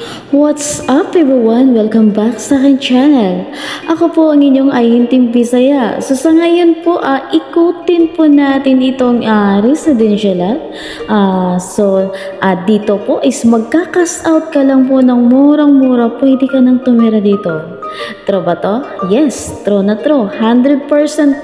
What's up everyone? Welcome back sa aking channel. Ako po ang inyong Ayinting Bisaya. So sa ngayon po, ah, ikutin po natin itong uh, residential. Ah, so ah, dito po is magkakas out ka lang po ng murang-mura. Pwede ka nang tumira dito. True ba to? Yes, true na true. 100%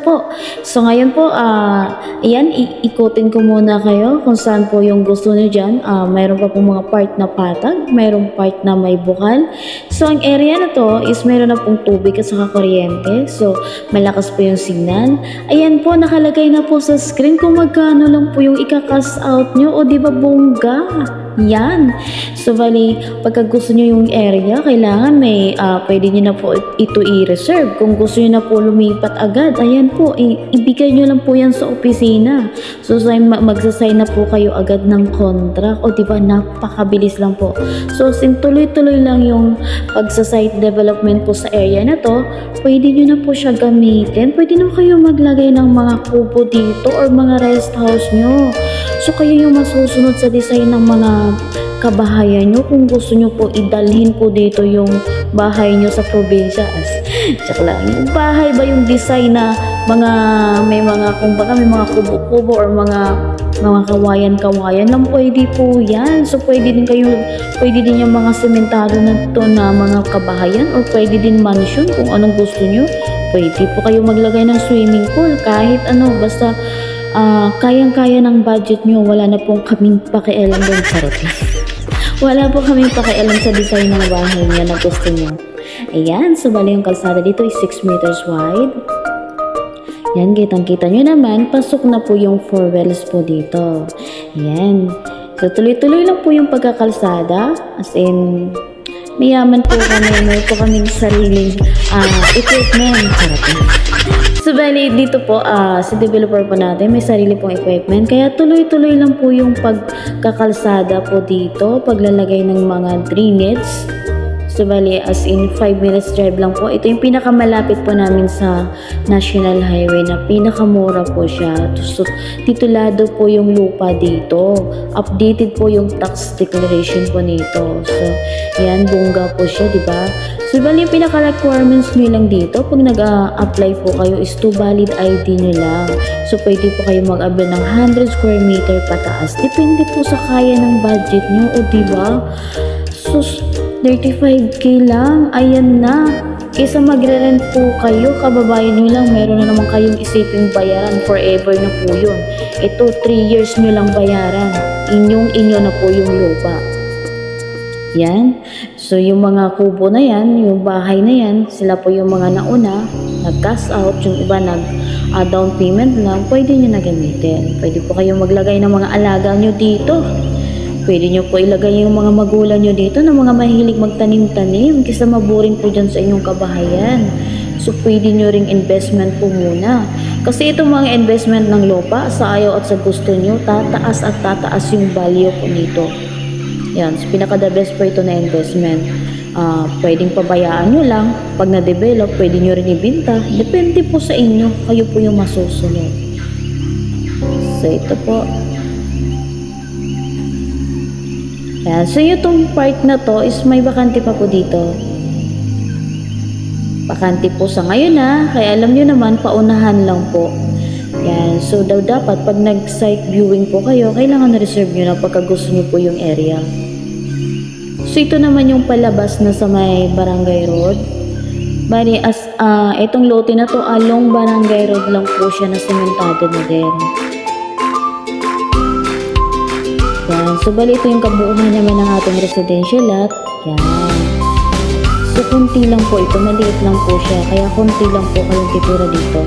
po. So ngayon po, ah, ayan, ikutin ko muna kayo kung saan po yung gusto nyo dyan. Ah, mayroon pa po mga part na patag, mayroong part na may bukal. So ang area na to is mayroon na pong tubig at saka kuryente. So malakas po yung signal. Ayan po, nakalagay na po sa screen kung magkano lang po yung ikakas out nyo. O di ba bongga? Yan. So, bali, pagka gusto nyo yung area, kailangan may, ah, pwede nyo na po ito i-reserve. Kung gusto nyo na po lumipat agad, ayan po, i- ibigay nyo lang po yan sa opisina. So, sign, ma- magsasign na po kayo agad ng contract. O, di ba, napakabilis lang po. So, sin tuloy-tuloy lang yung pagsa-site development po sa area na to, pwede nyo na po siya gamitin. Pwede na kayo maglagay ng mga kubo dito or mga rest house nyo. So, kayo yung masusunod sa design ng mga kabahayan nyo kung gusto nyo po idalhin po dito yung bahay nyo sa probinsya. As, lang, yung bahay ba yung design na mga, may mga, kumbaga may mga kubo-kubo or mga mga kawayan-kawayan lang pwede po yan. So, pwede din kayo, pwede din yung mga sementado na to na mga kabahayan or pwede din mansion kung anong gusto nyo. Pwede po kayo maglagay ng swimming pool kahit ano, basta ah, kayang-kaya ng budget nyo. Wala na pong kaming pakialam doon. Lang. Wala po kaming pakialam sa design ng bahay niya na gusto nyo. Ayan, so bali yung kalsada dito is 6 meters wide. Yan, kitang-kita nyo naman, pasok na po yung four wheels po dito. Yan. So, tuloy-tuloy lang po yung pagkakalsada. As in, mayaman po kami. May po kaming sariling ah, equipment. So, bali, dito po, ah, sa developer po natin, may sarili pong equipment. Kaya tuloy-tuloy lang po yung pagkakalsada po dito, paglalagay ng mga drainage. So, bali, as in 5 minutes drive lang po. Ito yung pinakamalapit po namin sa National Highway na pinakamura po siya. So, titulado po yung lupa dito. Updated po yung tax declaration po nito. So, yan, bongga po siya, di ba? So, bali, yung pinaka-requirements nyo lang dito, pag nag-apply po kayo, is to valid ID nyo lang. So, pwede po kayo mag-avail ng 100 square meter pataas. Depende po sa kaya ng budget nyo, o di ba? Sus, 35k lang. Ayan na. Kesa magre-rent po kayo, kababayan nyo lang, meron na naman kayong isiping bayaran. Forever na po yun. Ito, 3 years nyo lang bayaran. Inyong inyo na po yung lupa. Yan. So, yung mga kubo na yan, yung bahay na yan, sila po yung mga nauna, nag-cash out, yung iba nag ah, down payment lang, pwede nyo na gamitin. Pwede po kayong maglagay ng mga alaga nyo dito. Pwede nyo po ilagay yung mga magulang nyo dito na mga mahilig magtanim-tanim kaysa maburing po dyan sa inyong kabahayan. So, pwede nyo ring investment po muna. Kasi itong mga investment ng lupa, sa ayaw at sa gusto nyo, tataas at tataas yung value po nito. Yan, so pinaka the best po ito na investment. Ah, pwedeng pabayaan nyo lang. Pag na-develop, pwede nyo rin ibinta. Depende po sa inyo. Kayo po yung masusunod. So, ito po. Yan. So, itong part na to is may bakante pa po dito. Bakante po sa ngayon na. Kaya alam nyo naman, paunahan lang po. Yan. So, daw dapat pag nag-site viewing po kayo, kailangan na-reserve nyo na pagka gusto nyo po yung area. So, ito naman yung palabas na sa may Barangay Road. Bali, as, ah, itong lote na to, along Barangay Road lang po siya na sementado na din. So, bali ito yung kabuuan naman ng ating residential lot. Yan. So, kunti lang po ito. Maliit lang po siya. Kaya kunti lang po kayong titira dito.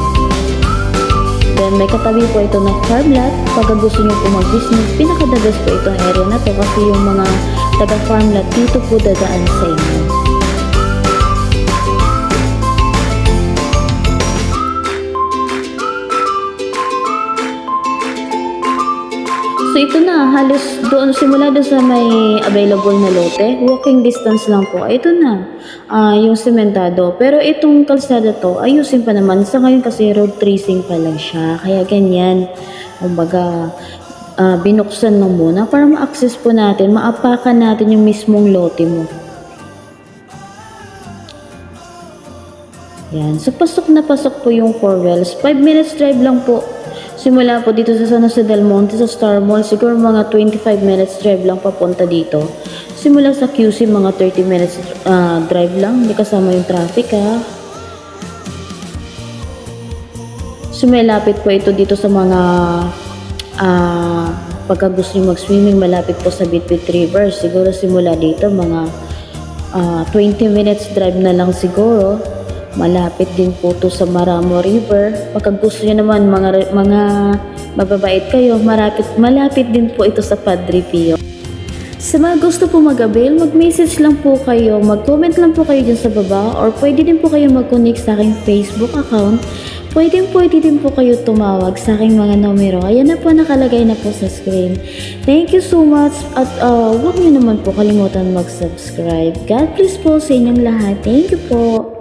Then, may katabi po ito na farm lot. Pag gusto nyo po mag-business, pinakadagas po itong area na to kasi yung mga taga-farm lot dito po dadaan sa inyo. Na, halos doon, simula doon sa may available na lote, walking distance lang po, ito na, ah, yung sementado. Pero itong kalsada to, ayusin pa naman. Sa ngayon kasi road tracing pa lang siya, kaya ganyan. Kumbaga, ah, binuksan lang muna para ma-access po natin, maapakan natin yung mismong lote mo. Yan. So, pasok na pasok po yung Four Wells. 5 minutes drive lang po. Simula po dito sa San Jose del Monte sa Star Mall. Siguro mga 25 minutes drive lang papunta dito. Simula sa QC, mga 30 minutes ah, drive lang. Hindi kasama yung traffic ha. Sumalapit po ito dito sa mga ah pagka gusto nyo mag-swimming, malapit po sa Bitbit River. Siguro simula dito mga ah, 20 minutes drive na lang siguro. Malapit din po to sa Maramo River. Pagka gusto nyo naman mga, mga mababait kayo, malapit, malapit din po ito sa Padre Pio. Sa mga gusto po mag-avail, mag-message lang po kayo, mag-comment lang po kayo dyan sa baba or pwede din po kayo mag-connect sa aking Facebook account. Pwede pwede din po kayo tumawag sa aking mga numero. Ayan na po nakalagay na po sa screen. Thank you so much at uh, huwag niyo naman po kalimutan mag-subscribe. God bless po sa inyong lahat. Thank you po.